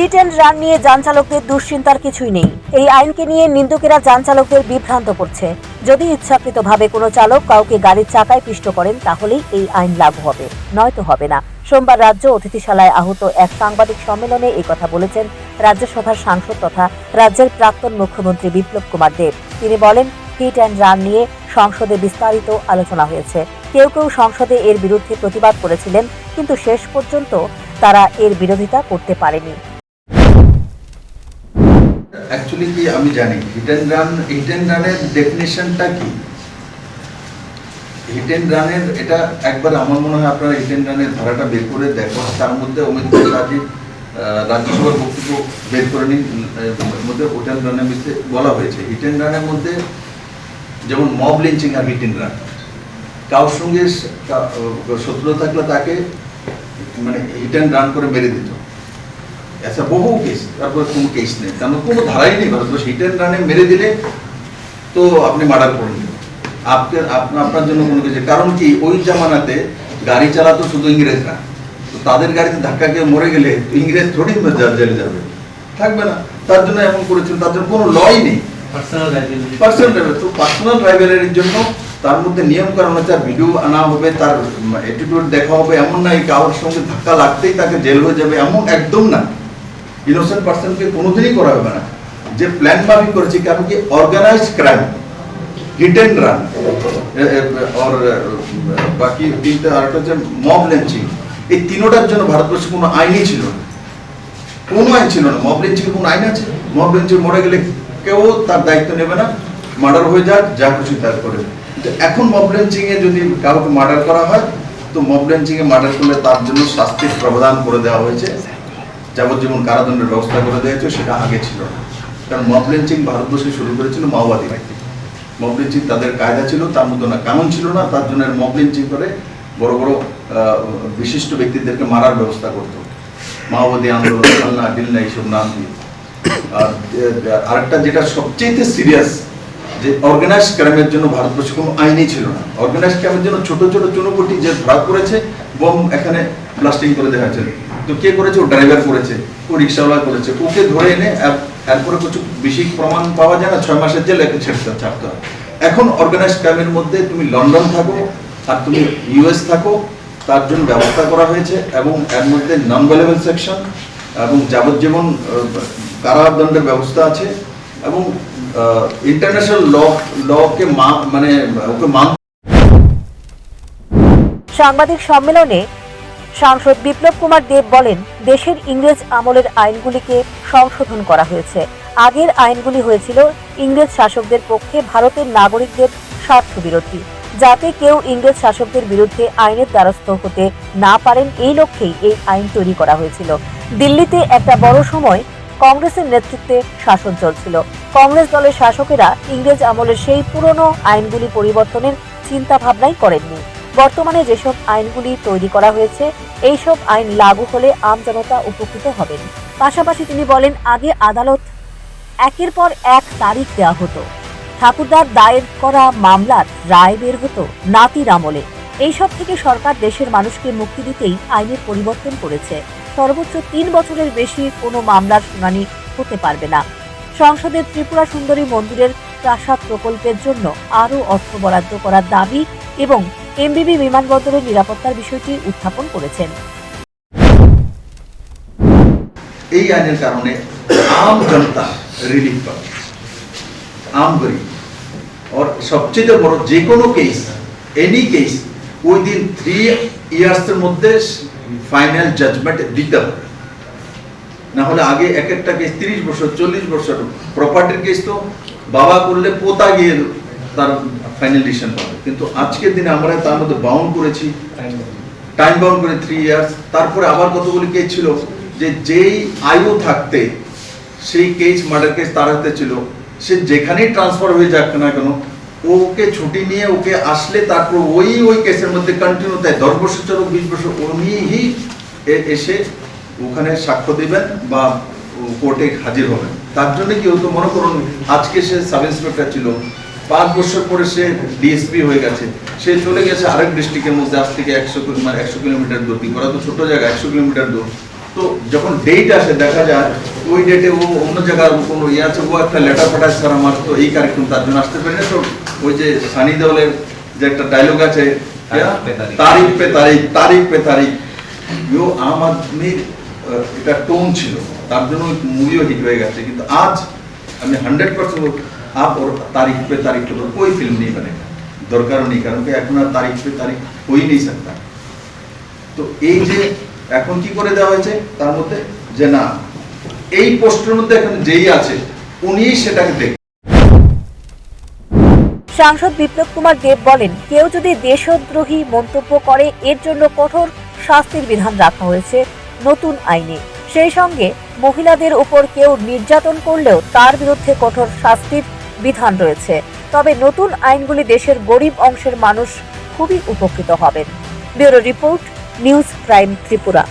Hit and run নিয়ে যান চালকদের দুশ্চিন্তার কিছুই নেই। এই আইনকে নিয়ে নিন্দুকেরা যান চালকদের বিভ্রান্ত করছে। যদি ইচ্ছাকৃতভাবে কোনো চালক কাউকে গাড়ির চাকায় পিষ্ট করেন, তাহলেই এই আইন লাগু হবে। নয়তো হবে না। সোমবার রাজ্য অতিথিশালায় আহত এক সাংবাদিক সম্মেলনে এই কথা বলেছেন রাজ্যসভার সাংসদ তথা রাজ্যের প্রাক্তন মুখ্যমন্ত্রী বিপ্লব কুমার দেব। তিনি বলেন, হিট অ্যান্ড রান নিয়ে সংসদে বিস্তারিত আলোচনা হয়েছে। কেউ কেউ সংসদে এর বিরুদ্ধে প্রতিবাদ করেছিলেন, কিন্তু শেষ পর্যন্ত তারা এর বিরোধিতা করতে পারেনি। অ্যাকচুয়ালি কি আমি জানি হিট রান হিট রানের ডেফিনেশনটা কি? হিট রানের এটা একবার আমার মনে হয় আপনারা হিট রানের ধারাটা বের করে দেখো, তার মধ্যে অমিত শাহজি রাজ্যসভার বক্তব্য বের করে নিন মধ্যে হিট রানের মধ্যে বলা হয়েছে। হিট রানের মধ্যে যেমন মব লিঞ্চিং আর হিট রান কারোর সঙ্গে শত্রুতা থাকলে তাকে মানে হিট রান করে মেরে দিত। ऐसा বহু কেস তারপর কোনো কেস নেই। কারণ কোনো ধারাই নেই। ভারতবর্ষ হিট অ্যান্ড রানে মেরে দিলে তো আপনি মার্ডার করুন আপনার আপনার জন্য কোনো কিছু কারণ কি ওই জামানাতে গাড়ি চালাতো শুধু ইংরেজরা। তো তাদের গাড়িতে ধাক্কা খেয়ে মরে গেলে ইংরেজ থোড়ি জেলে যাবে। থাকবে না। তার জন্য এমন করেছিল তার জন্য কোনো লই নেই। পার্সোনাল তো পার্সোনাল ড্রাইভারের জন্য তার মধ্যে নিয়ম কারণ আছে। ভিডিও আনা হবে তার অ্যাটিটিউড দেখা হবে এমন নাই কারোর সঙ্গে ধাক্কা লাগতেই তাকে জেল হয়ে যাবে এমন একদম না। ইনোসেন্ট পার্সনকে কোনোদিনই করা হবে না। যে প্ল্যান মাফিক করেছে কারণ কি organise crime hit and run और বাকি তিনটা আরেকটা হচ্ছে মব লেঞ্চিং এই তিনোটার জন্য ভারতবর্ষে কোনো আইনই ছিল না। কোনো আইন ছিল না। মব লিঞ্চিং কোনো আইন আছে? মব লিঞ্চিং মরে গেলে কেউ তার দায়িত্ব নেবে না। মার্ডার হয়ে যাক, যা খুশি তার করে। এখন মব লিঞ্চিং এ যদি কাউকে মার্ডার করা হয়, তো মব লিঞ্চিং এ মার্ডার করলে তার জন্য শাস্তির প্রবধান করে দেওয়া হয়েছে। যাবজ্জীবন কারাদণ্ডের ব্যবস্থা করে দেওয়া হয়েছে সেটা আগে ছিল না। কারণ মব লিঞ্চিং ভারতবর্ষে শুরু করেছিল মাওবাদী মব লিঞ্চিং তাদের কায়দা ছিল, তার মধ্যে না, কানুন ছিল না, তার জন্য মব লিঞ্চিং করে বড় বড় বিশিষ্ট ব্যক্তিদেরকে মারার ব্যবস্থা করতো। মাওবাদী আন্দোলন আল্লাহ এইসব নাম দিয়ে। আর আরেকটা যেটা সবচেয়ে সিরিয়াস যে অর্গানাইজ ক্রাইমের জন্য ভারতবর্ষে কোনো আইনই ছিল না। অর্গানাইজ ক্রাইমের জন্য ছোট ছোট চুনোপুটি যে ধরা করেছে বোম এখানে ব্লাস্টিং করে দেখা হয়েছে তো কে করেছে? ও ড্রাইভার করেছে, ও রিক্সাওয়ালা করেছে। ওকে ধরে এনে এর- এরপরে কিছু বেশি প্রমাণ পাওয়া যায় না, ছয় মাসের জেল একে ছেড়ে ছাড়তে হয়। এখন অর্গানাইজ ক্রাইমের মধ্যে তুমি লন্ডন থাকো, আর তুমি ইউএস থাকো, তার জন্য ব্যবস্থা করা হয়েছে, এবং এর মধ্যে নন ভ্যালেবল সেকশন এবং যাবজ্জীবন কারাদণ্ডের ব্যবস্থা আছে, এবং ইন্টারন্যাশনাল ল লকে মানে ওকে মান সাংবাদিক সম্মেলনে সাংসদ বিপ্লব কুমার দেব বলেন, দেশের ইংরেজ আমলের আইনগুলিকে সংশোধন করা হয়েছে। আগের আইনগুলি হয়েছিল ইংরেজ শাসকদের পক্ষে ভারতের নাগরিকদের স্বার্থ বিরোধী যাতে কেউ ইংরেজ শাসকদের বিরুদ্ধে আইনের দ্বারস্থ হতে না পারেন, এই লক্ষ্যেই এই আইন তৈরি করা হয়েছিল। দিল্লিতে একটা বড় সময় কংগ্রেসের নেতৃত্বে শাসন চলছিল। কংগ্রেস দলের শাসকেরা ইংরেজ আমলের সেই পুরনো আইনগুলি পরিবর্তনের চিন্তা ভাবনাই করেননি। বর্তমানে যেসব আইনগুলি তৈরি করা হয়েছে, এইসব আইন লাগু হলে আম জনতা উপকৃত হবেন। পাশাপাশি তিনি বলেন, আগে আদালত একের পর এক তারিখ দেওয়া হতো। ঠাকুরদার দায়ের করা মামলার রায় বের হতো নাতির আমলে। এইসব থেকে সরকার দেশের মানুষকে মুক্তি দিতেই আইনের পরিবর্তন করেছে। সর্বোচ্চ তিন বছরের বেশি কোনো মামলার শুনানি হতে পারবে না। সংসদের ত্রিপুরা সুন্দরী মন্দিরের প্রাসাদ প্রকল্পের জন্য আরও অর্থ বরাদ্দ করার দাবি এবং এমবিবি বিমানবন্দরের নিরাপত্তার বিষয়টি উত্থাপন করেছেন। এই আইনের কারণে আম জনতা রিলিফ পাবে। আম গরিব। और সবচেয়ে বড় যে কোনো case any case within three ইয়ার্সের মধ্যে ফাইনাল জাজমেন্ট দিতে হবে। না হলে আগে এক একটা কেস তিরিশ বছর, চল্লিশ বছর প্রপার্টির কেস তো বাবা করলে পোতা গিয়ে তার ফাইনাল ডিসিশন পাবে। কিন্তু আজকের দিনে আমরা তার মধ্যে বাউন্ড করেছি। টাইম বাউন্ড করে থ্রি ইয়ার্স তারপরে আবার কতগুলি কেস ছিল? যে যেই আয়ু থাকতে, সেই কেস মার্ডার কেস তার হাতে ছিল। সে যেখানেই ট্রান্সফার হয়ে যাক না কেন, ওকে ছুটি নিয়ে ওকে আসলে তারপর ওই ওই কেসের মধ্যে কন্টিনিউ তাই দশ বছর চলো, বিশ বছর উনিই এসে ওখানে সাক্ষ্য দেবেন বা কোর্টে হাজির হবেন। তার জন্য কি হতো মনে করুন, আজকে সে সাব ইন্সপেক্টর ছিল। পাঁচ বছর পরে সে ডিএসপি হয়ে গেছে। সে চলে গেছে আরেক ডিস্ট্রিক্টের মধ্যে আজ থেকে একশো মানে একশো কিলোমিটার দূর। করা তো ছোটো জায়গা একশো কিলোমিটার দূর। তো যখন ডেট আসে দেখা যায় ওই ডেটে ও অন্য জায়গার কোনো ইয়ে আছে ও একটা লেটার পাঠায় স্যার আমার তো এই কার্যক্রম তার জন্য আসতে পারি না। তো ওই যে সানি দেওয়ালের যে একটা ডায়লগ আছে তারিখ পে তারিখ। তারিখ পে তারিখ ও আম আদমির এটা টোন ছিল। তার জন্য মুভিও হিট হয়ে গেছে। কিন্তু আজ আমি হান্ড্রেড পার্সেন্ট आप और तारीख पे तारीख के ऊपर कोई फिल्म नहीं बनेगा দরকারও নেই কারণ কি এখন আর তারিখ পে তারিখ হই নেই सकता তো এই যে এখন কি করে দেওয়া হয়েছে তার মধ্যে যে না এই পোস্টের মধ্যে এখন যেই আছে উনিই সেটাকে দেখ সাংসদ বিপ্লব কুমার দেব বলেন কেউ যদি দেশদ্রোহী মন্তব্য করে এর জন্য কঠোর শাস্তির বিধান রাখা হয়েছে নতুন আইনে সেই সঙ্গে মহিলাদের উপর কেউ নির্যাতন করলেও তার বিরুদ্ধে কঠোর শাস্তির বিধান রয়েছে। তবে নতুন আইনগুলি দেশের গরিব অংশের মানুষ খুবই উপকৃত হবেন। Bureau report, news prime Tripura.